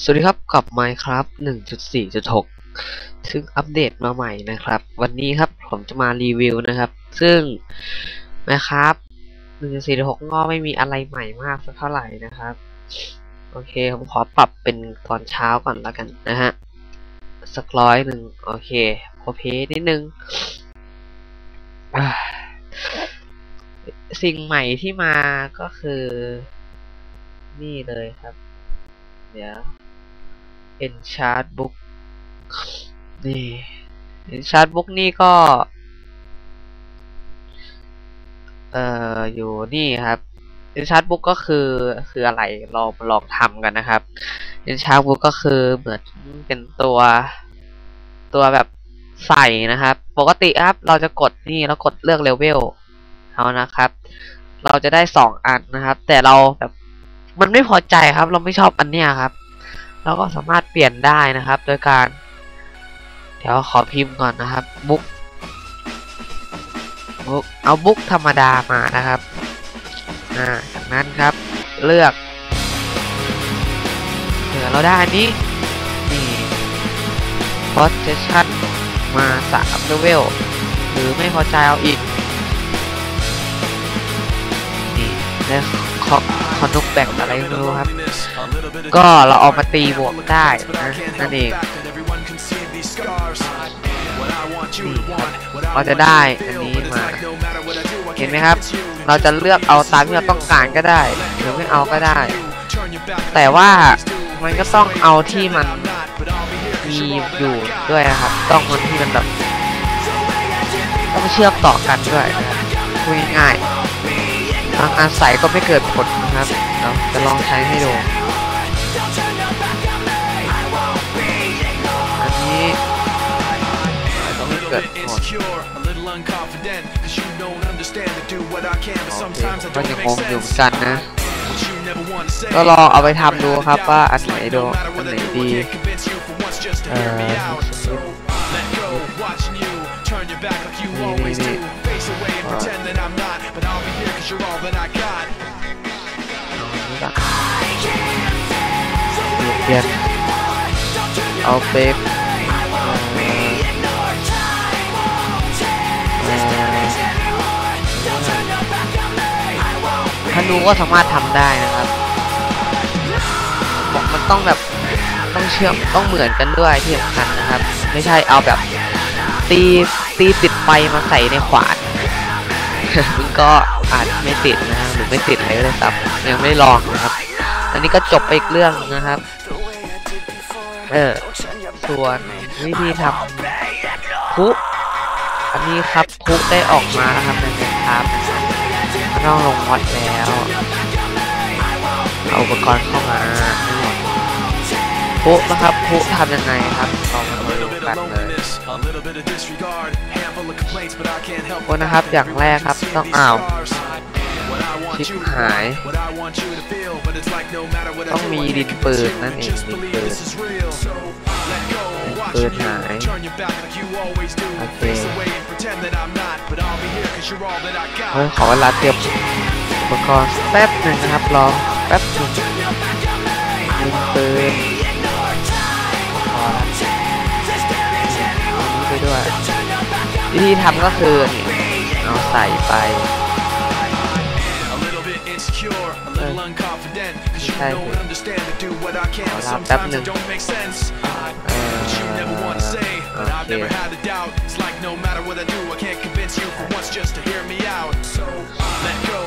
สวัสดีครับกับ Minecraft 1.4.6 ซึ่งอัปเดตมาใหม่นะครับ วันนี้ครับผมจะมารีวิวนะครับ ซึ่ง Minecraft 1.4.6 ก็ไม่มีอะไรใหม่มากสักเท่าไหร่นะครับ โอเค ผมขอปรับเป็นตอนเช้าก่อนแล้วกันนะฮะ สักร้อยหนึ่งโอเคโอเพนิดนึง สิ่งใหม่ที่มาก็คือ นี่เลยครับ เดี๋ยว Enchant Book นี่ Enchant Book นี่ก็ เอ่ออยู่นี่ครับ Enchant Book ก็คือคืออะไรเราลองทำกันนะครับ Enchant Book ก็คือเหมือนเป็นตัวตัวแบบใส่นะครับ ปกติครับเราจะกดนี่แล้วกดเลือกเลเวลเอานะครับ เราจะได้สองอันนะครับ แต่เราแบบมันไม่พอใจครับ เราไม่ชอบอันเนี้ยครับ เราก็สามารถเปลี่ยนได้นะครับ โดยการ เดี๋ยวขอพิมพ์ก่อนนะครับบุ๊กบุ๊กเอาบุ๊กธรรมดามานะครับอ่าจากนั้นครับเลือกเดี๋ยวเราได้อันนี้นี่ position มา3 level หรือไม่พอใจเอาอีก นี่ได้ คอคอนกแบกอะไรไม่รู้ครับ ก็เราเอามาตีบวกได้นะนั่นเองนี่ครับเราจะได้อันนี้มา เห็นไหมครับ เราจะเลือกเอาตามที่เราต้องการก็ได้ หรือไม่เอาก็ได้ แต่ว่ามันก็ต้องเอาที่มันมีอยู่ด้วยนะครับ ต้องมันที่มันแบบต้องเชื่อมต่อกันด้วยพูดง่ายๆบางอันใส่ก็ไม่เกิดผลนะครับเราจะลองใช้ให้ดู อันนี้ต้องไม่เกิดผลก็ยังงงอยู่กันนะก็ลองเอาไปทำดูครับว่าอันไหนโดอันไหนดีเอ่อนี่นี่ นี่เปลี่ยนเอาเป๊กธนูก็สามารถทำได้นะครับบอกมันต้องแบบต้องเชื่อมต้องเหมือนกันด้วยที่สำคัญนะครับ ไม่ใช่เอาแบบตีตีติดไฟมาใส่ในขวาน มันก็ อาจไม่ติดนะฮะหรือไม่ติดอะไรก็ได้ครับยังไม่ลองนะครับ อันนี้ก็จบไปอีกเรื่องนะครับ เออส่วนวิธีทำคุอันนี้ครับคุได้ออกมาครับในครับเราลงวัดแล้วเอาอุปกรณ์เข้ามาคุนะครับคุทำยังไงครับล องมาดูกันเลยคุนะครับอย่างแรกครับต้องอ้าวชิปหาย ต้องมีดินปืนนั่นเองดินปืนปืนหาย โอเคเฮ้ยขอเวลาเตรียมอุปกรณ์แป๊บหนึ่งนะครับรอแป๊บหนึ่งดินปืน วิธีทำก็คือนี่เอาใส่ไปใช่ขอลาแป๊บหนึ่งเออโอเค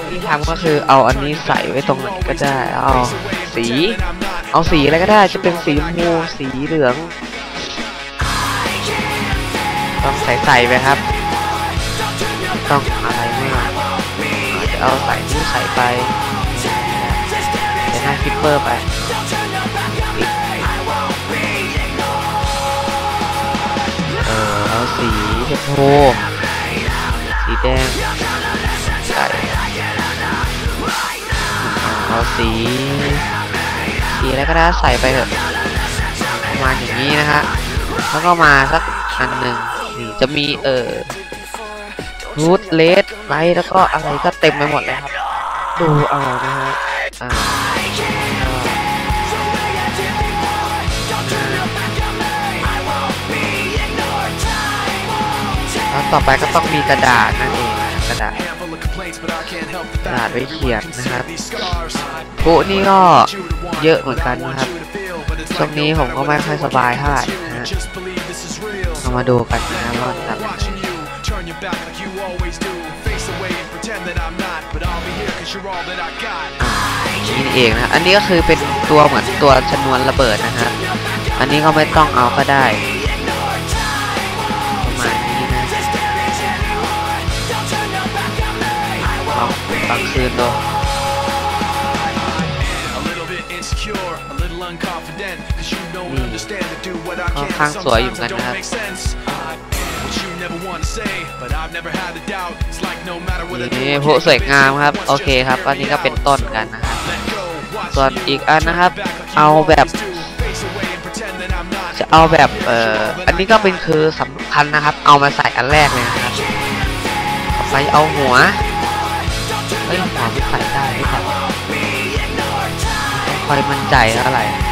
ที่ทำก็คือเอาอันนี้ใส่ไว้ตรงไหนก็ได้ เอาสี เอาสีอะไรก็ได้ จะเป็นสีชมพูสีเหลือง ต้องใส่ใส่ไปครับ ต้องอะไรไม่อจะเอาใส่นี่ใส่ไปใส่หน้าคิปเปอร์ไปเออเอาสีชมพูสีแดงใส่เอาสีสีอะไรก็ได้ใส่ไปเถอะประมาณอย่างนี้นะฮะแล้วก็มาสักอันหนึ่ง จะมีเอ่อรูทเลสไลท์แล้วก็อะไรก็เต็มไปหมดเลยครับ ดูเอานะฮะอ่าแล้วต่อไปก็ต้องมีกระดาษนั่นเองกระดาษกระดาษไว้เขียนนะครับโกนี่ก็เยอะเหมือนกันนะครับช่วงนี้ผมก็ไม่ค่อยสบายเท่าไหร่นะฮะ มาดูกันนะว่าทำยังไงอ่านี่เองนะ อันนี้ก็คือเป็นตัวเหมือนตัวชนวนระเบิดนะฮะ อันนี้ก็ไม่ต้องเอาก็ได้ประมาณนี้นะลองกลางคืนดูค่ อนข้างสวยอยู่กันนะครับนี่พวกสวยงามครับ โอเคครับ อันนี้ก็เป็นต้นกันนะครับส่วนอีกอันนะครับ เอาแบบจะเอาแบบเอ่ออันนี้ก็เป็นคือสำคัญนะครับ เอามาใส่อันแรกเลยนะครับต่อไปเอาหัวเอ้ยหัวไม่ใส่ได้หรือเปล่ไม่ค่อยมั่นใจเท่าไหร่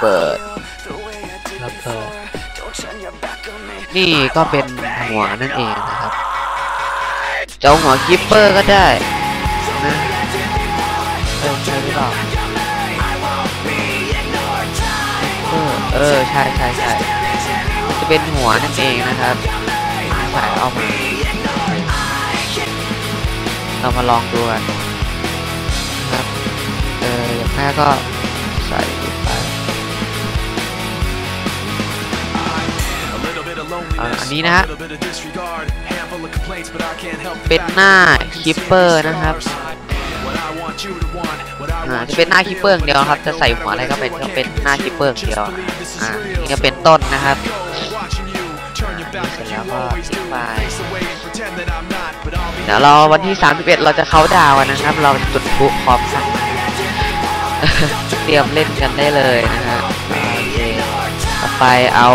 เปิดแล้วเปิดนี่ก็เป็นหัวนั่นเองนะครับจะเอาหัวคิปเปอร์ก็ได้นะเออใช่หรือเปล่าเออเออใช่ใช่ใช่จะเป็นหัวนั่นเองนะครับใส่เอามาเรามาลองดูกันนะครับเอออย่างแรกก็ อ่าอันนี้นะฮะเป็เป็นนหหน้าน้าคิคิปปเปเปออร์ร์นะนะคครัรับบอ่าจะเป็นหน้าคิปเปอร์อย่างเดียวครับ จะใส่หัวอะไรก็เป็นก็เป็นหน้าคิปเปอร์อย่างเดียวอ่านี่ก็เป็นต้นนะครับเสร็จแล้วก็ทิ้งไปเดี๋ยวเราวันที่ 31 เราจะเข้าดาวน์กันนะครับ เราจุดพลุพร้อมกันเตรียมเล่นกันได้เลยนะฮะโอเคต่อไปเอา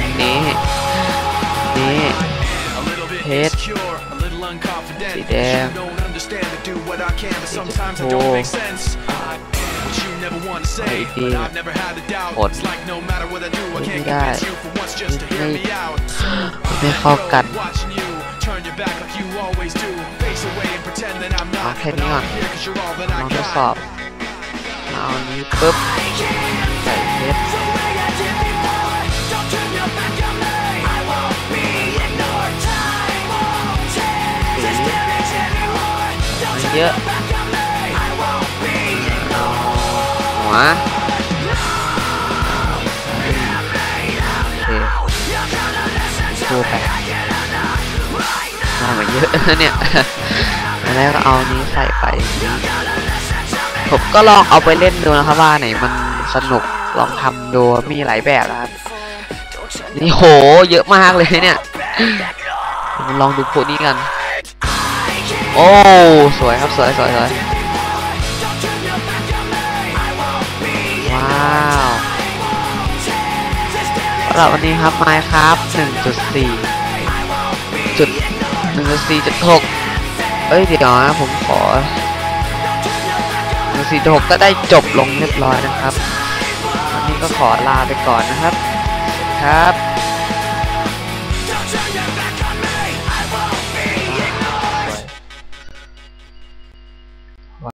อันนี้ นี้เพชรสีแดงโอ้ไอ้ดีผลไม่ได้ไม่ไม่เข้ากันเอาแค่นี้ก่อนลองทดสอบเอาอันนี้ปุ๊บใส่เพชร เยอะหัวโอเคดูไปมามาเยอะเนี่ยแล้วก็เอานี้ใส่ไป ผมก็ลองเอาไปเล่นดูนะครับว่าไหนมันสนุกลองทำดูมีหลายแบบนะครับ นี่โห เยอะมากเลยเนี่ย ลองดูพวกนี้กัน โอ้ สวยครับ สวยสวยสวยว้าวสำหรับวันนี้ครับ Minecraft 1.4จุด1.4.6เอ้ย เดี๋ยวนะผมขอหนึ่งสี่หกก็ได้จบลงเรียบร้อยนะครับ วันนี้ก็ขอลาไปก่อนนะครับ ครับ